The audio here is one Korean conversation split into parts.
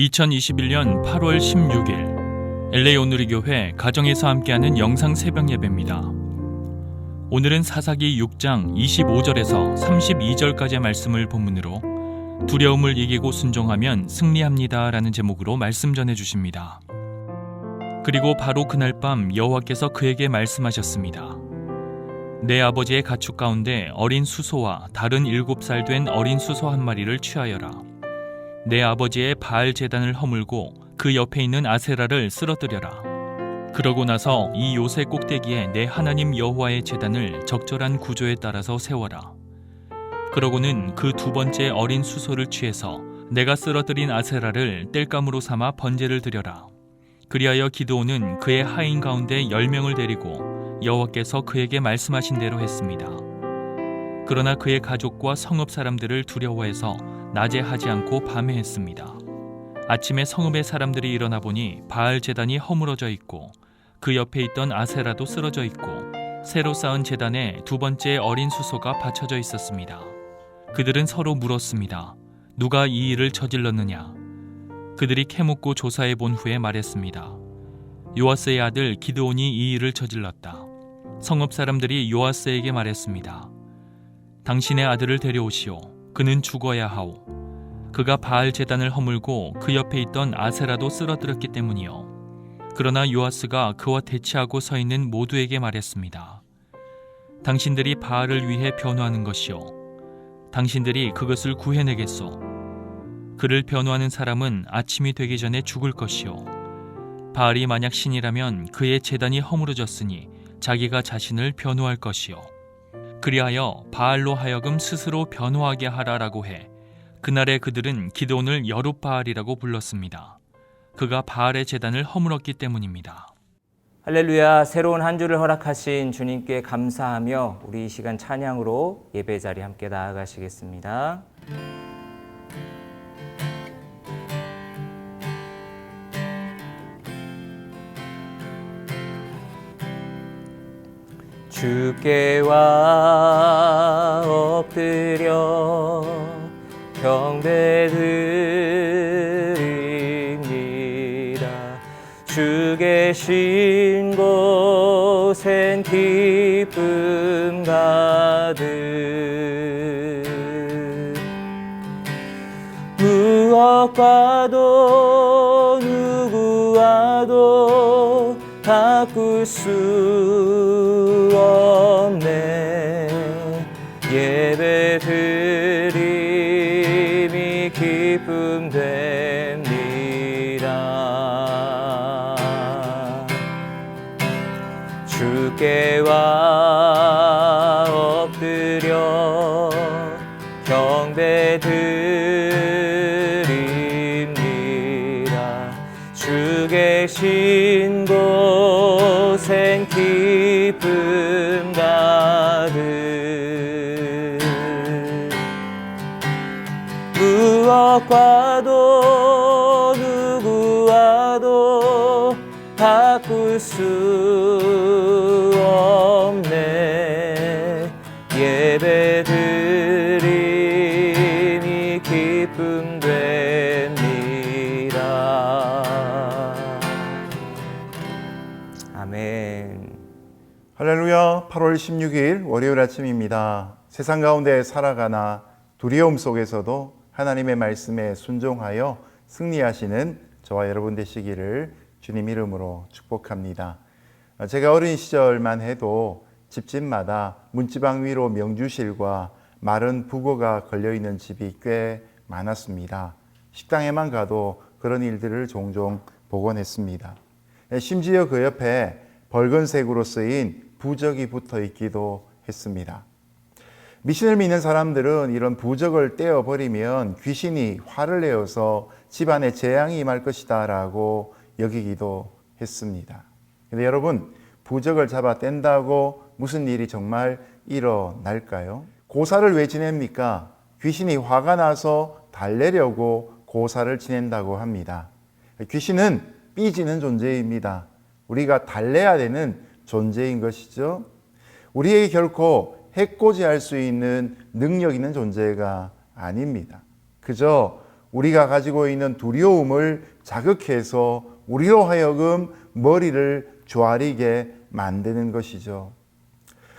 2021년 8월 16일 LA 오누리 교회 가정에서 함께하는 영상 새벽 예배입니다. 오늘은 사사기 6장 25절에서 32절까지의 말씀을 본문으로 두려움을 이기고 순종하면 승리합니다라는 제목으로 말씀 전해 주십니다. 그리고 바로 그날 밤 여호와께서 그에게 말씀하셨습니다. 내 아버지의 가축 가운데 어린 수소와 다른 일곱 살 된 어린 수소 한 마리를 취하여라. 내 아버지의 바알 제단을 허물고 그 옆에 있는 아세라를 쓰러뜨려라. 그러고 나서 이 요새 꼭대기에 내 하나님 여호와의 제단을 적절한 구조에 따라서 세워라. 그러고는 그 두 번째 어린 수소를 취해서 내가 쓰러뜨린 아세라를 땔감으로 삼아 번제를 드려라. 그리하여 기드온은 그의 하인 가운데 열 명을 데리고 여호와께서 그에게 말씀하신 대로 했습니다. 그러나 그의 가족과 성읍 사람들을 두려워해서 낮에 하지 않고 밤에 했습니다. 아침에 성읍의 사람들이 일어나 보니 바알 제단이 허물어져 있고 그 옆에 있던 아세라도 쓰러져 있고 새로 쌓은 제단에 두 번째 어린 수소가 받쳐져 있었습니다. 그들은 서로 물었습니다. 누가 이 일을 저질렀느냐? 그들이 캐묻고 조사해 본 후에 말했습니다. 요아스의 아들 기드온이 이 일을 저질렀다. 성읍 사람들이 요아스에게 말했습니다. 당신의 아들을 데려오시오. 그는 죽어야 하오. 그가 바알 제단을 허물고 그 옆에 있던 아세라도 쓰러뜨렸기 때문이요. 그러나 요아스가 그와 대치하고 서 있는 모두에게 말했습니다. 당신들이 바알을 위해 변호하는 것이요. 당신들이 그것을 구해내겠소. 그를 변호하는 사람은 아침이 되기 전에 죽을 것이요. 바알이 만약 신이라면 그의 재단이 허물어졌으니 자기가 자신을 변호할 것이요. 그리하여 바알로 하여금 스스로 변호하게 하라라고 해 그날에 그들은 기도온을 여룻바알이라고 불렀습니다. 그가 바알의 재단을 허물었기 때문입니다. 할렐루야 새로운 한 주를 허락하신 주님께 감사하며 우리 이 시간 찬양으로 예배 자리 함께 나아가시겠습니다. 주께 와 엎드려 경배드립니다. 주 계신 곳엔 기쁨 가득 무엇과도 바꿀 수 없네 기쁨 가득 무엇과도 누구와도 바꿀 수 5월 16일 월요일 아침입니다. 세상 가운데 살아가나 두려움 속에서도 하나님의 말씀에 순종하여 승리하시는 저와 여러분 되시기를 주님 이름으로 축복합니다. 제가 어린 시절만 해도 집집마다 문지방 위로 명주실과 마른 북어가 걸려 있는 집이 꽤 많았습니다. 식당에만 가도 그런 일들을 종종 복원했습니다. 심지어 그 옆에 벌건색으로 쓰인 부적이 붙어 있기도 했습니다. 미신을 믿는 사람들은 이런 부적을 떼어버리면 귀신이 화를 내어서 집안에 재앙이 임할 것이다 라고 여기기도 했습니다. 근데 여러분, 부적을 잡아 뗀다고 무슨 일이 정말 일어날까요? 고사를 왜 지냅니까? 귀신이 화가 나서 달래려고 고사를 지낸다고 합니다. 귀신은 삐지는 존재입니다. 우리가 달래야 되는 존재인 것이죠. 우리에게 결코 해코지할 수 있는 능력 있는 존재가 아닙니다. 그저 우리가 가지고 있는 두려움을 자극해서 우리로 하여금 머리를 조아리게 만드는 것이죠.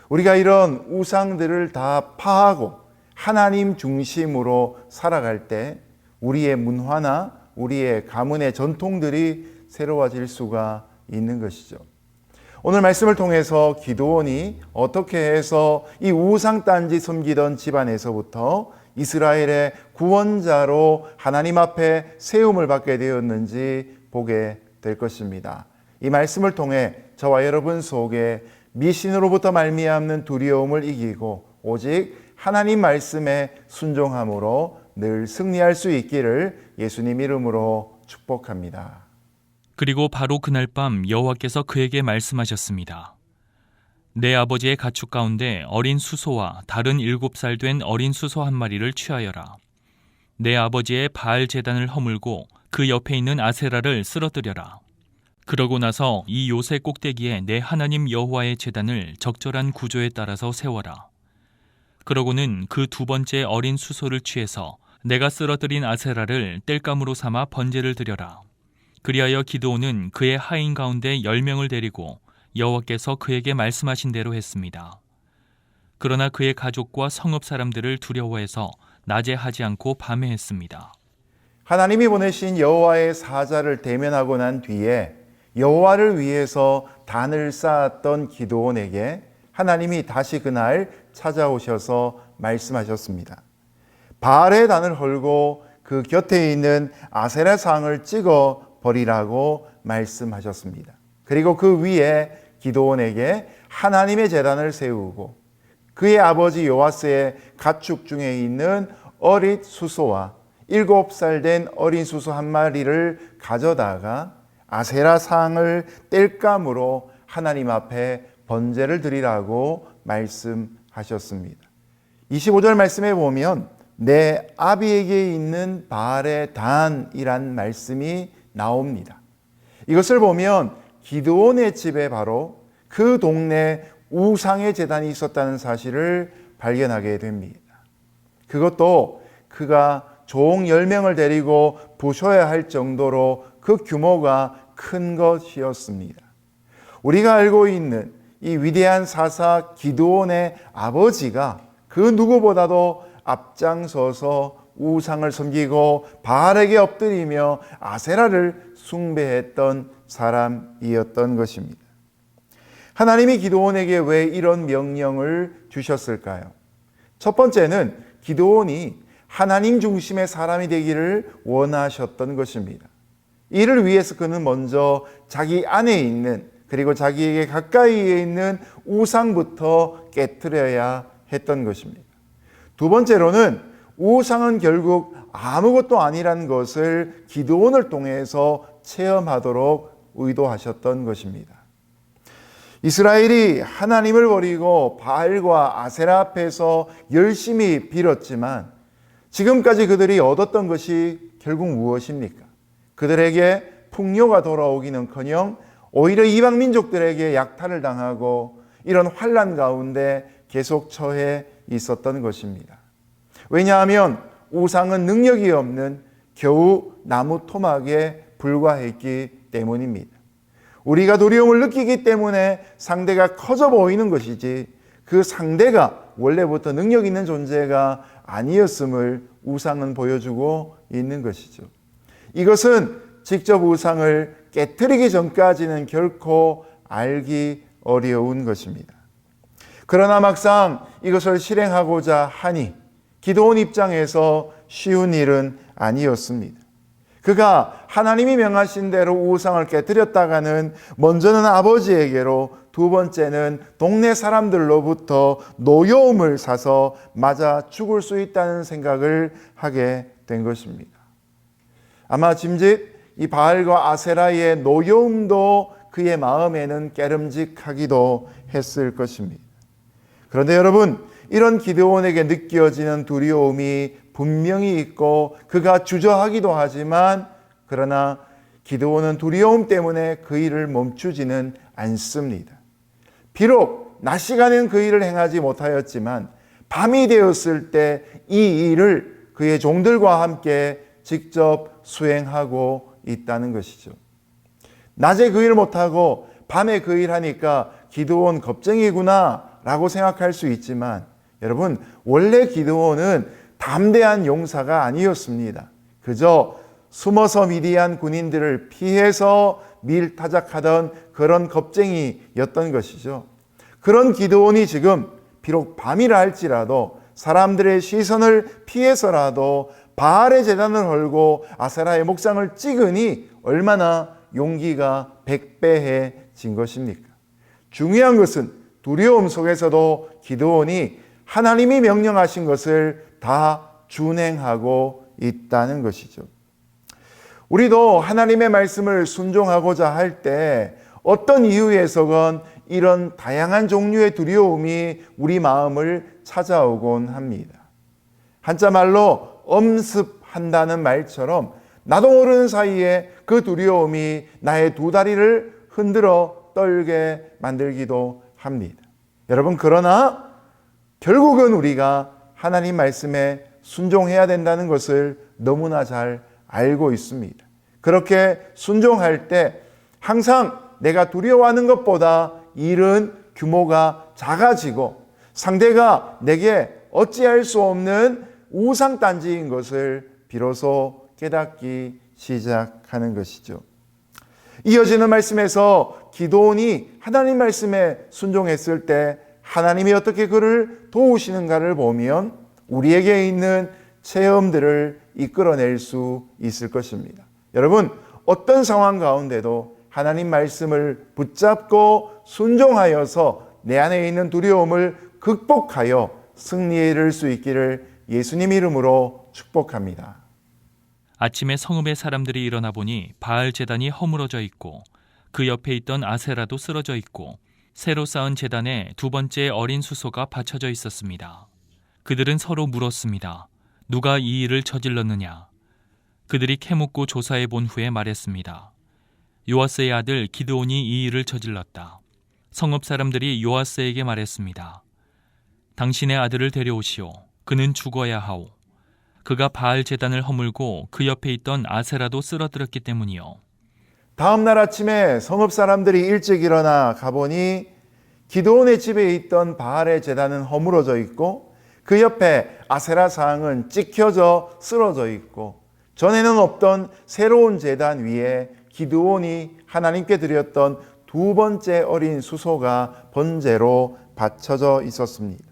우리가 이런 우상들을 다 파하고 하나님 중심으로 살아갈 때 우리의 문화나 우리의 가문의 전통들이 새로워질 수가 있는 것이죠. 오늘 말씀을 통해서 기도원이 어떻게 해서 이 우상단지 섬기던 집안에서부터 이스라엘의 구원자로 하나님 앞에 세움을 받게 되었는지 보게 될 것입니다. 이 말씀을 통해 저와 여러분 속에 미신으로부터 말미암는 두려움을 이기고 오직 하나님 말씀에 순종함으로 늘 승리할 수 있기를 예수님 이름으로 축복합니다. 그리고 바로 그날 밤 여호와께서 그에게 말씀하셨습니다. 내 아버지의 가축 가운데 어린 수소와 다른 일곱 살 된 어린 수소 한 마리를 취하여라. 내 아버지의 바알 제단을 허물고 그 옆에 있는 아세라를 쓰러뜨려라. 그러고 나서 이 요새 꼭대기에 내 하나님 여호와의 제단을 적절한 구조에 따라서 세워라. 그러고는 그 두 번째 어린 수소를 취해서 내가 쓰러뜨린 아세라를 땔감으로 삼아 번제를 드려라. 그리하여 기드온은 그의 하인 가운데 열 명을 데리고 여호와께서 그에게 말씀하신 대로 했습니다. 그러나 그의 가족과 성읍 사람들을 두려워해서 낮에 하지 않고 밤에 했습니다. 하나님이 보내신 여호와의 사자를 대면하고 난 뒤에 여호와를 위해서 단을 쌓았던 기도원에게 하나님이 다시 그날 찾아오셔서 말씀하셨습니다. 바알의 단을 헐고 그 곁에 있는 아세라 상을 찍어 버리라고 말씀하셨습니다. 그리고 그 위에 기도원에게 하나님의 재단을 세우고 그의 아버지 요아스의 가축 중에 있는 어릿 수소와 일곱 살 된 어린 수소 한 마리를 가져다가 아세라 상을 뗄감으로 하나님 앞에 번제를 드리라고 말씀하셨습니다. 25절 말씀에 보면 내 아비에게 있는 바알의 단이란 말씀이 나옵니다. 이것을 보면 기드온의 집에 바로 그 동네 우상의 재단이 있었다는 사실을 발견하게 됩니다. 그것도 그가 종 10명을 데리고 부셔야 할 정도로 그 규모가 큰 것이었습니다. 우리가 알고 있는 이 위대한 사사 기드온의 아버지가 그 누구보다도 앞장서서 우상을 섬기고 바알에게 엎드리며 아세라를 숭배했던 사람이었던 것입니다. 하나님이 기도원에게 왜 이런 명령을 주셨을까요? 첫 번째는 기도원이 하나님 중심의 사람이 되기를 원하셨던 것입니다. 이를 위해서 그는 먼저 자기 안에 있는 그리고 자기에게 가까이에 있는 우상부터 깨뜨려야 했던 것입니다. 두 번째로는 우상은 결국 아무것도 아니라는 것을 기도원을 통해서 체험하도록 의도하셨던 것입니다. 이스라엘이 하나님을 버리고 바알과 아세라 앞에서 열심히 빌었지만 지금까지 그들이 얻었던 것이 결국 무엇입니까? 그들에게 풍요가 돌아오기는커녕 오히려 이방 민족들에게 약탈을 당하고 이런 환란 가운데 계속 처해 있었던 것입니다. 왜냐하면 우상은 능력이 없는 겨우 나무 토막에 불과했기 때문입니다. 우리가 두려움을 느끼기 때문에 상대가 커져 보이는 것이지 그 상대가 원래부터 능력 있는 존재가 아니었음을 우상은 보여주고 있는 것이죠. 이것은 직접 우상을 깨뜨리기 전까지는 결코 알기 어려운 것입니다. 그러나 막상 이것을 실행하고자 하니 기도원 입장에서 쉬운 일은 아니었습니다. 그가 하나님이 명하신 대로 우상을 깨뜨렸다가는 먼저는 아버지에게로 두 번째는 동네 사람들로부터 노여움을 사서 맞아 죽을 수 있다는 생각을 하게 된 것입니다. 아마 짐짓 이 바알과 아세라의 노여움도 그의 마음에는 깨름직하기도 했을 것입니다. 그런데 여러분, 이런 기대원에게 느껴지는 두려움이 분명히 있고 그가 주저하기도 하지만 그러나 기도원은 두려움 때문에 그 일을 멈추지는 않습니다. 비록 낮 시간엔 그 일을 행하지 못하였지만 밤이 되었을 때 이 일을 그의 종들과 함께 직접 수행하고 있다는 것이죠. 낮에 그 일 못하고 밤에 그 일 하니까 기도원 겁쟁이구나 라고 생각할 수 있지만 여러분, 원래 기도원은 담대한 용사가 아니었습니다. 그저 숨어서 미디안 군인들을 피해서 밀타작하던 그런 겁쟁이였던 것이죠. 그런 기도원이 지금 비록 밤이라 할지라도 사람들의 시선을 피해서라도 바알의 재단을 헐고 아세라의 목상을 찍으니 얼마나 용기가 백배해진 것입니까? 중요한 것은 두려움 속에서도 기도원이 하나님이 명령하신 것을 다 준행하고 있다는 것이죠. 우리도 하나님의 말씀을 순종하고자 할 때 어떤 이유에서건 이런 다양한 종류의 두려움이 우리 마음을 찾아오곤 합니다. 한자 말로 엄습한다는 말처럼 나도 모르는 사이에 그 두려움이 나의 두 다리를 흔들어 떨게 만들기도 합니다. 여러분, 그러나 결국은 우리가 하나님 말씀에 순종해야 된다는 것을 너무나 잘 알고 있습니다. 그렇게 순종할 때 항상 내가 두려워하는 것보다 일은 규모가 작아지고 상대가 내게 어찌할 수 없는 우상단지인 것을 비로소 깨닫기 시작하는 것이죠. 이어지는 말씀에서 기도원이 하나님 말씀에 순종했을 때 하나님이 어떻게 그를 도우시는가를 보면 우리에게 있는 체험들을 이끌어낼 수 있을 것입니다. 여러분, 어떤 상황 가운데도 하나님 말씀을 붙잡고 순종하여서 내 안에 있는 두려움을 극복하여 승리에 이를 수 있기를 예수님 이름으로 축복합니다. 아침에 성읍의 사람들이 일어나 보니 바알 제단이 허물어져 있고 그 옆에 있던 아세라도 쓰러져 있고 새로 쌓은 제단에 두 번째 어린 수소가 받쳐져 있었습니다. 그들은 서로 물었습니다. 누가 이 일을 저질렀느냐? 그들이 캐묻고 조사해 본 후에 말했습니다. 요아스의 아들 기드온이 이 일을 저질렀다. 성읍 사람들이 요아스에게 말했습니다. 당신의 아들을 데려오시오. 그는 죽어야 하오. 그가 바알 제단을 허물고 그 옆에 있던 아세라도 쓰러뜨렸기 때문이요. 다음 날 아침에 성읍 사람들이 일찍 일어나 가보니 기도원의 집에 있던 바알의 제단은 허물어져 있고 그 옆에 아세라 상은 찍혀져 쓰러져 있고 전에는 없던 새로운 제단 위에 기드온이 하나님께 드렸던 두 번째 어린 수소가 번제로 받쳐져 있었습니다.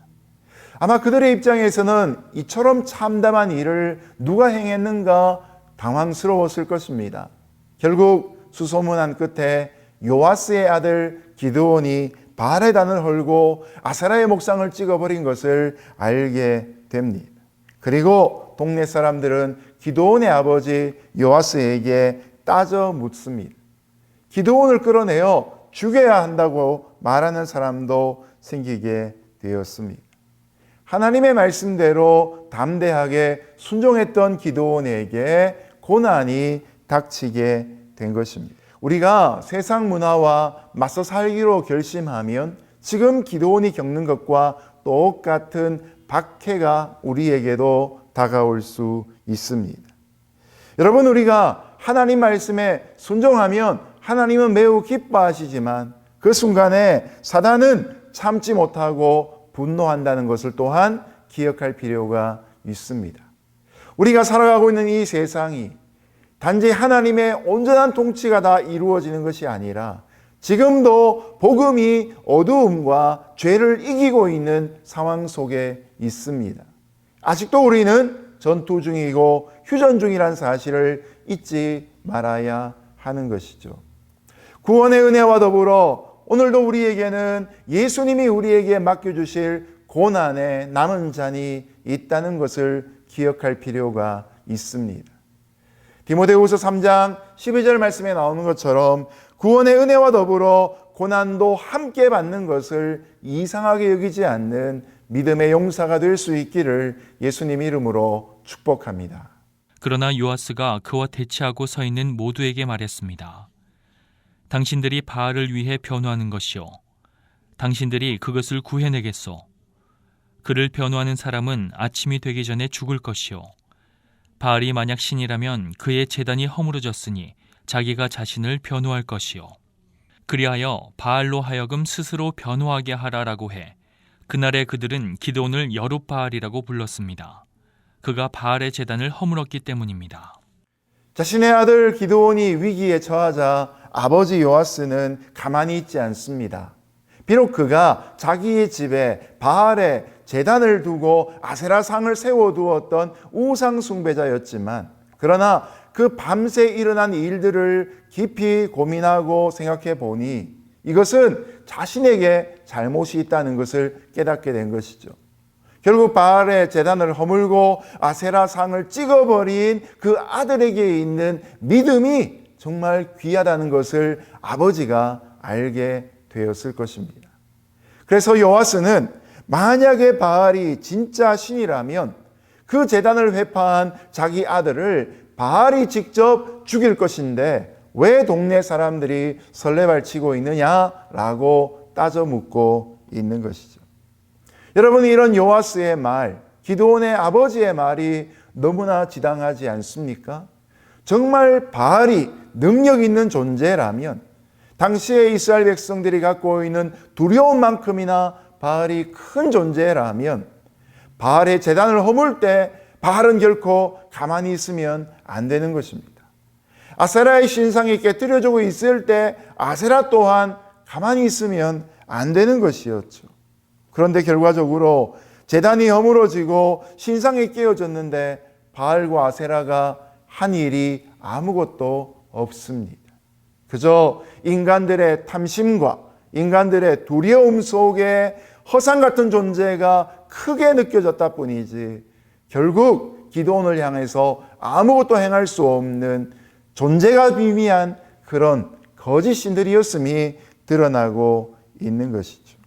아마 그들의 입장에서는 이처럼 참담한 일을 누가 행했는가 당황스러웠을 것입니다. 결국 수소문한 끝에 요아스의 아들 기드온이 바알의 단을 헐고 아사라의 목상을 찍어버린 것을 알게 됩니다. 그리고 동네 사람들은 기드온의 아버지 요아스에게 따져 묻습니다. 기드온을 끌어내어 죽여야 한다고 말하는 사람도 생기게 되었습니다. 하나님의 말씀대로 담대하게 순종했던 기도원에게 고난이 닥치게 된 것입니다. 우리가 세상 문화와 맞서 살기로 결심하면 지금 기도원이 겪는 것과 똑같은 박해가 우리에게도 다가올 수 있습니다. 여러분, 우리가 하나님 말씀에 순종하면 하나님은 매우 기뻐하시지만 그 순간에 사단은 참지 못하고 분노한다는 것을 또한 기억할 필요가 있습니다. 우리가 살아가고 있는 이 세상이 단지 하나님의 온전한 통치가 다 이루어지는 것이 아니라 지금도 복음이 어두움과 죄를 이기고 있는 상황 속에 있습니다. 아직도 우리는 전투 중이고 휴전 중이란 사실을 잊지 말아야 하는 것이죠. 구원의 은혜와 더불어 오늘도 우리에게는 예수님이 우리에게 맡겨주실 고난의 남은 잔이 있다는 것을 기억할 필요가 있습니다. 디모데후서 3장 12절 말씀에 나오는 것처럼 구원의 은혜와 더불어 고난도 함께 받는 것을 이상하게 여기지 않는 믿음의 용사가 될 수 있기를 예수님 이름으로 축복합니다. 그러나 요아스가 그와 대치하고 서 있는 모두에게 말했습니다. 당신들이 바알을 위해 변호하는 것이요. 당신들이 그것을 구해내겠소. 그를 변호하는 사람은 아침이 되기 전에 죽을 것이요. 바알이 만약 신이라면 그의 재단이 허물어졌으니 자기가 자신을 변호할 것이요. 그리하여 바알로 하여금 스스로 변호하게 하라라고 해 그날에 그들은 기드온을 여룻바알이라고 불렀습니다. 그가 바알의 재단을 허물었기 때문입니다. 자신의 아들 기드온이 위기에 처하자 아버지 요아스는 가만히 있지 않습니다. 비록 그가 자기의 집에 바알의 재단을 두고 아세라 상을 세워두었던 우상 숭배자였지만 그러나 그 밤새 일어난 일들을 깊이 고민하고 생각해 보니 이것은 자신에게 잘못이 있다는 것을 깨닫게 된 것이죠. 결국 바알의 재단을 허물고 아세라 상을 찍어버린 그 아들에게 있는 믿음이 정말 귀하다는 것을 아버지가 알게 되었을 것입니다. 그래서 요아스는 만약에 바알이 진짜 신이라면 그 재단을 회파한 자기 아들을 바알이 직접 죽일 것인데 왜 동네 사람들이 설레발치고 있느냐라고 따져 묻고 있는 것이죠. 여러분 이런 요아스의 말, 기도원의 아버지의 말이 너무나 지당하지 않습니까? 정말 바알이 능력 있는 존재라면 당시에 이스라엘 백성들이 갖고 있는 두려움만큼이나 바알이 큰 존재라면 바알의 재단을 허물 때 바알은 결코 가만히 있으면 안 되는 것입니다. 아세라의 신상이 깨뜨려지고 있을 때 아세라 또한 가만히 있으면 안 되는 것이었죠. 그런데 결과적으로 재단이 허물어지고 신상이 깨어졌는데 바알과 아세라가 한 일이 아무것도 없습니다. 그저 인간들의 탐심과 인간들의 두려움 속에 허상 같은 존재가 크게 느껴졌다 뿐이지 결국 기도원을 향해서 아무것도 행할 수 없는 존재가 미미한 그런 거짓 신들이었음이 드러나고 있는 것이죠.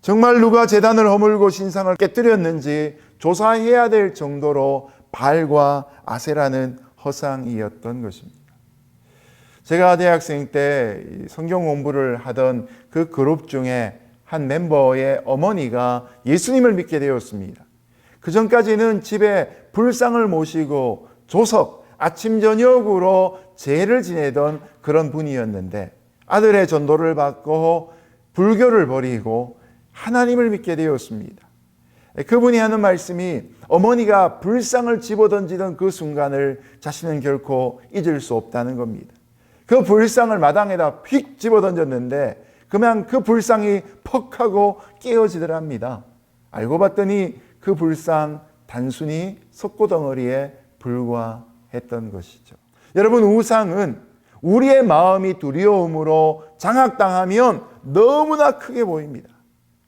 정말 누가 재단을 허물고 신상을 깨뜨렸는지 조사해야 될 정도로 발과 아세라는 허상이었던 것입니다. 제가 대학생 때 성경 공부를 하던 그 그룹 중에 한 멤버의 어머니가 예수님을 믿게 되었습니다. 그 전까지는 집에 불상을 모시고 조석, 아침, 저녁으로 제를 지내던 그런 분이었는데 아들의 전도를 받고 불교를 버리고 하나님을 믿게 되었습니다. 그분이 하는 말씀이 어머니가 불상을 집어던지던 그 순간을 자신은 결코 잊을 수 없다는 겁니다. 그 불상을 마당에다 휙 집어 던졌는데 그냥 그 불상이 퍽 하고 깨어지더랍니다. 알고 봤더니 그 불상 단순히 석고덩어리에 불과했던 것이죠. 여러분 우상은 우리의 마음이 두려움으로 장악당하면 너무나 크게 보입니다.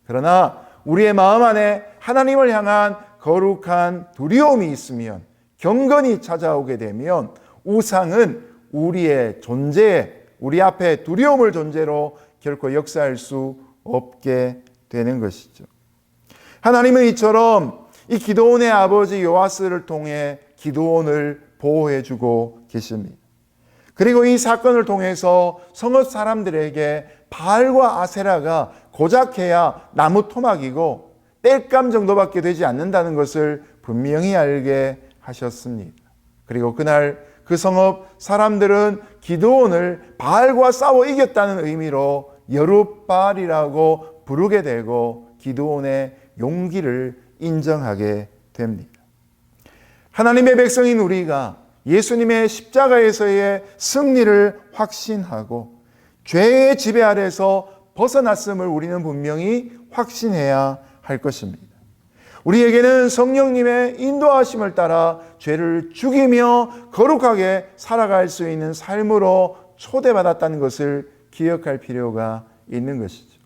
그러나 우리의 마음 안에 하나님을 향한 거룩한 두려움이 있으면 경건이 찾아오게 되면 우상은 우리의 존재, 우리 앞에 두려움을 존재로 결코 역사할 수 없게 되는 것이죠. 하나님은 이처럼 이 기도원의 아버지 요아스를 통해 기도원을 보호해 주고 계십니다. 그리고 이 사건을 통해서 성읍 사람들에게 바알과 아세라가 고작해야 나무 토막이고 땔감 정도밖에 되지 않는다는 것을 분명히 알게 하셨습니다. 그리고 그날 그 성읍 사람들은 기도원을 바알과 싸워 이겼다는 의미로 여룻바알이라고 부르게 되고 기도원의 용기를 인정하게 됩니다. 하나님의 백성인 우리가 예수님의 십자가에서의 승리를 확신하고 죄의 지배 아래서 벗어났음을 우리는 분명히 확신해야 할 것입니다. 우리에게는 성령님의 인도하심을 따라 죄를 죽이며 거룩하게 살아갈 수 있는 삶으로 초대받았다는 것을 기억할 필요가 있는 것이죠.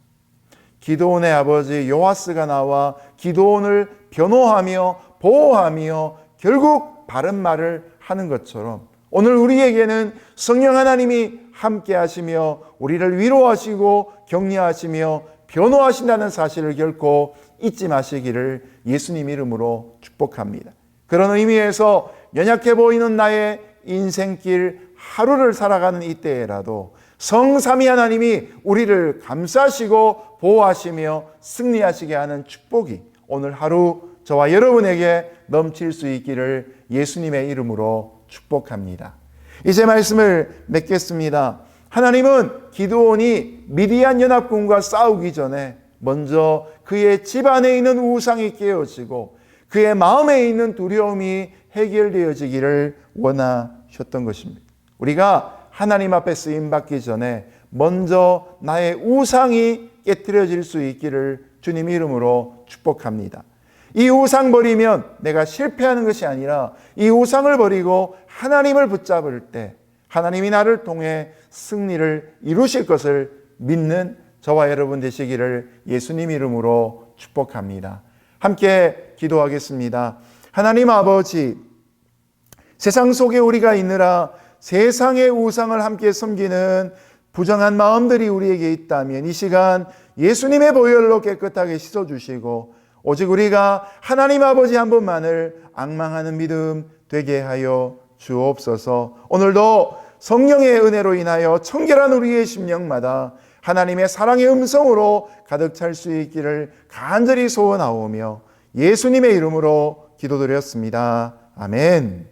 기도원의 아버지 요하스가 나와 기도원을 변호하며 보호하며 결국 바른 말을 하는 것처럼 오늘 우리에게는 성령 하나님이 함께 하시며 우리를 위로하시고 격려하시며 변호하신다는 사실을 결코 잊지 마시기를 예수님 이름으로 축복합니다. 그런 의미에서 연약해 보이는 나의 인생길 하루를 살아가는 이때에라도 성삼위 하나님이 우리를 감싸시고 보호하시며 승리하시게 하는 축복이 오늘 하루 저와 여러분에게 넘칠 수 있기를 예수님의 이름으로 축복합니다. 이제 말씀을 맺겠습니다. 하나님은 기드온이 미디안 연합군과 싸우기 전에 먼저 그의 집안에 있는 우상이 깨어지고 그의 마음에 있는 두려움이 해결되어지기를 원하셨던 것입니다. 우리가 하나님 앞에 쓰임 받기 전에 먼저 나의 우상이 깨뜨려질 수 있기를 주님 이름으로 축복합니다. 이 우상 버리면 내가 실패하는 것이 아니라 이 우상을 버리고 하나님을 붙잡을 때 하나님이 나를 통해 승리를 이루실 것을 믿는 저와 여러분 되시기를 예수님 이름으로 축복합니다. 함께 기도하겠습니다. 하나님 아버지, 세상 속에 우리가 있느라 세상의 우상을 함께 섬기는 부정한 마음들이 우리에게 있다면 이 시간 예수님의 보혈로 깨끗하게 씻어주시고 오직 우리가 하나님 아버지 한 분만을 악망하는 믿음 되게 하여 주옵소서 오늘도 성령의 은혜로 인하여 청결한 우리의 심령마다 하나님의 사랑의 음성으로 가득 찰 수 있기를 간절히 소원하오며 예수님의 이름으로 기도드렸습니다. 아멘.